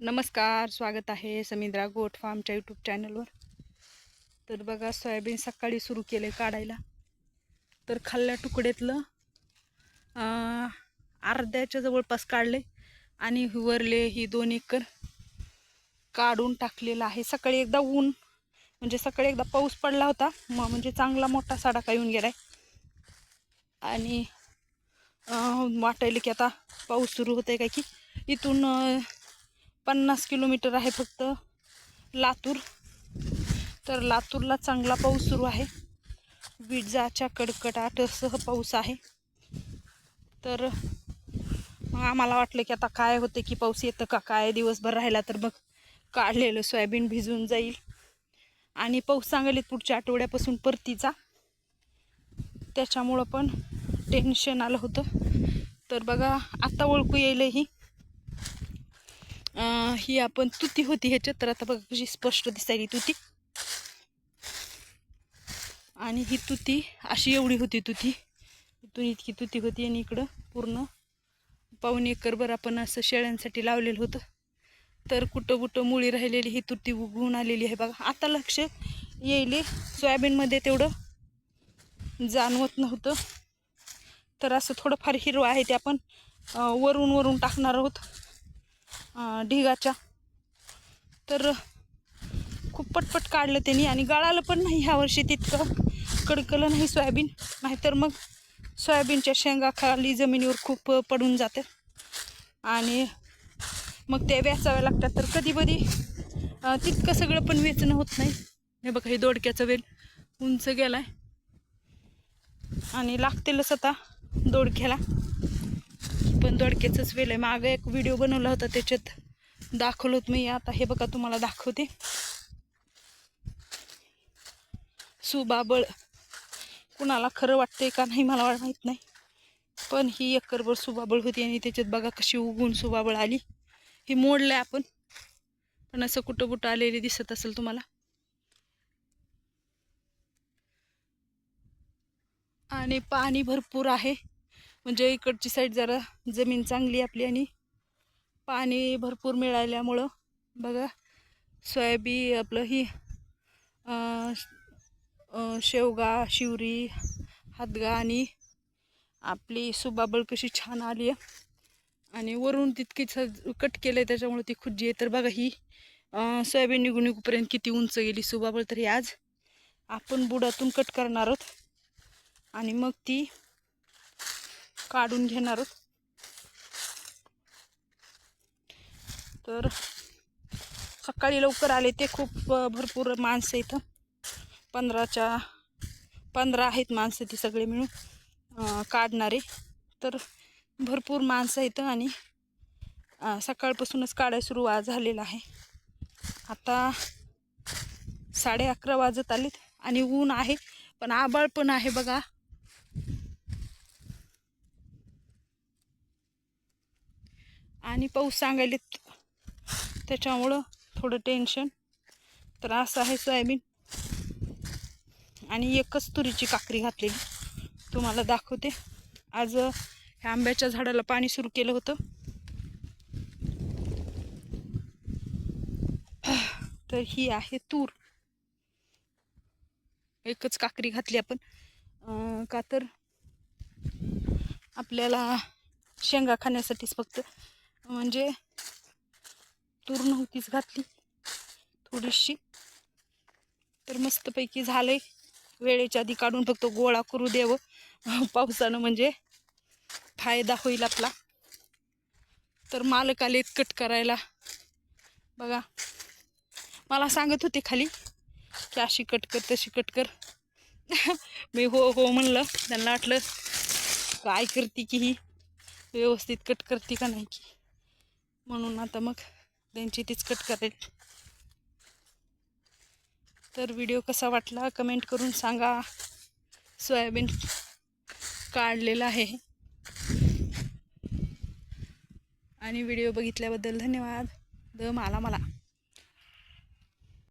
नमस्कार स्वागत आहे समिंद्रा गोट फार्मच्या यूट्यूब चॅनलवर तर बघा सोयाबीन सकाळी सुरू केले काढायला. तर खाल्ल्या तुकड्यातलं अर्ध्याच्या जवळपास काढले आणि वरले ही दोन एकर काढून टाकलेलं आहे. सकाळी एकदा ऊन म्हणजे सकाळी एकदा पाऊस पडला होता मग म्हणजे चांगला मोठा साडाका येऊन गेलाय. आणि वाटायला की आता पाऊस सुरू होत आहे काय की इथून पन्नास किलोमीटर आहे फक्त लातूर. तर लातूरला चांगला पाऊस सुरू आहे. विजाच्या कडकडाटसह पाऊस आहे. तर मग आम्हाला वाटलं की आता काय होते की पाऊस येतं का काय दिवसभर राहिला तर मग काढलेलं सोयाबीन भिजून जाईल. आणि पाऊस सांगेल पुढच्या आठवड्यापासून परतीचा. त्याच्यामुळं पण टेन्शन आलं होतं. तर बघा आत्ता ओळखू येईलही ही आपण तुती होती ह्याच्यात तर आता बघा कशी स्पष्ट दिसायली तुती. आणि ही तुती अशी एवढी होती तुती. इथून इतकी तुती होती आणि इकडं पूर्ण पाऊन एकरभर आपण असं शेळ्यांसाठी लावलेलं होतं. तर कुठं कुठं मुळी राहिलेली ही तुती उगवून आलेली आहे बघा. आता लक्ष येईल सोयाबीनमध्ये तेवढं जाणवत नव्हतं. तर असं थोडंफार हिरवं आहे ते आपण वरून वरून टाकणार आहोत. ढिगाच्या. तर खूप पटपट काढलं त्यांनी आणि गळालं पण नाही ह्या वर्षी तितकं कडकलं नाही सोयाबीन. नाहीतर मग सोयाबीनच्या शेंगा खाली जमिनीवर खूप पडून जाते आणि मग ते वेचाव्या लागतात. तर कधी कधी तितकं सगळं पण वेचणं होत नाही. हे बघा हे दोडक्याचं वेल उंच गेलाय. आणि लागतेलच आता दोडक्याला. दोडक्याचंच वेल आहे मागं एक व्हिडिओ बनवला होता त्याच्यात दाखवलं होतं मी. आता हे बघा तुम्हाला दाखवते. सुबाबळ कुणाला खरं वाटतंय का नाही मला माहीत नाही. पण ही एकरभर सुबाबळ होती आणि त्याच्यात बघा कशी उगून सुबाबळ आली. ही मोडलंय आपण. पण असं कुठं कुठं आलेली दिसत असेल तुम्हाला. आणि पाणी भरपूर आहे. म्हणजे इकडची साईड जरा जमीन चांगली आपली आणि पाणी भरपूर मिळाल्यामुळं बघा सोयाबी आपलं ही शेवगा शिवरी हातगा आणि आपली सुबाबळ कशी छान आली आहे. आणि वरून तितकीच कट केलं आहे त्याच्यामुळे ती खुज्जी आहे. तर बघा ही सोयाबीन निघून निघूपर्यंत किती उंच गेली सुबाबळ तर ही आज. आपण बुडातून कट करणार आहोत. आणि मग ती काढून घेणार आहोत. तर सकाळी लवकर आले ते खूप भरपूर माणसं इथं. पंधराच्या पंधरा आहेत माणसं ती सगळे मिळून काढणारे. तर भरपूर माणसं इथं आणि सकाळपासूनच काढाय सुरू आ- झालेला आहे. आता साडे अकरा वाजत आलेत आणि ऊन आहे पण आबाळ पण आहे बघा. आणि पाऊस सांगायलेत त्याच्यामुळं थोडं टेन्शन तर असं आहे सोयाबीन. आणि एकच तुरीची काकरी घातलेली. तुम्हाला दाखवते. आज ह्या आंब्याच्या झाडाला पाणी सुरू केलं होतं. तर ही आहे तूर. एकच काकरी घातली आपण. का तर आपल्याला शेंगा खाण्यासाठीच फक्त म्हणजे तूर नव्हतीच घातली. थोडीशी. तर मस्तपैकी झालंय. वेळेच्या आधी काढून फक्त गोळा करू द्यावं पावसानं म्हणजे फायदा होईल आपला. तर मालक आलेत कट करायला. बघा. मला सांगत होते खाली की अशी कट कर तशी कट कर. मी हो हो म्हणलं. त्यांना वाटलं काय करते की ही? व्यवस्थित कट करते का नाही की? म्हणून आता मग त्यांची तीच कट करेल तर व्हिडिओ कसा वाटला कमेंट करून सांगा. सोयाबीन काढलेलं आहे. आणि व्हिडिओ बघितल्याबद्दल धन्यवाद. द माला मला.